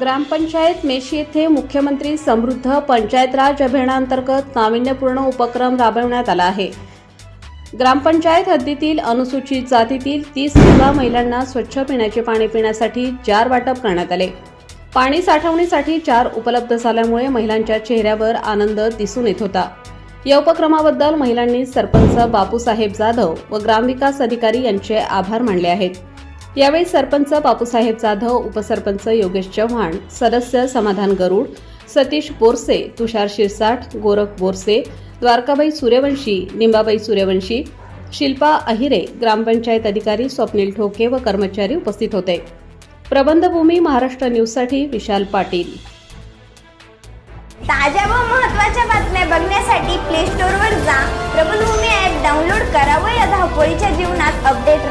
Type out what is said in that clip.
ग्रामपंचायत मेशी येथे मुख्यमंत्री समृद्ध पंचायत राज अभियानांतर्गत नाविन्यपूर्ण उपक्रम राबवण्यात आला आहे. ग्रामपंचायत हद्दीतील अनुसूचित जातीतील तीस सुद्धा महिलांना स्वच्छ पिण्याचे पाणी पिण्यासाठी जार वाटप करण्यात आले. पाणी साठवणीसाठी जार उपलब्ध झाल्यामुळे महिलांच्या चेहऱ्यावर आनंद दिसून येत होता. या उपक्रमाबद्दल महिलांनी सरपंच बापूसाहेब जाधव व ग्रामविकास अधिकारी यांचे आभार मानले आहेत. यावेळी सरपंच बापूसाहेब जाधव उपसरपंच योगेश चव्हाण सदस्य समाधान गरुड सतीश बोरसे तुषार शिरसाठ गोरख बोरसे द्वारकाबाई सूर्यवंशी निंबाबाई सूर्यवंशी शिल्पा अहिरे ग्रामपंचायत अधिकारी स्वप्नील ठोके व कर्मचारी उपस्थित होते. प्रबंधभूमी महाराष्ट्र न्यूजसाठी विशाल पाटील. ताज्या व महत्त्वाच्या बातम्या बघण्यासाठी प्ले स्टोअरवर जा. प्रबंधभूमी ॲप डाउनलोड करा व या धावपळीच्या जीवनात अपडेट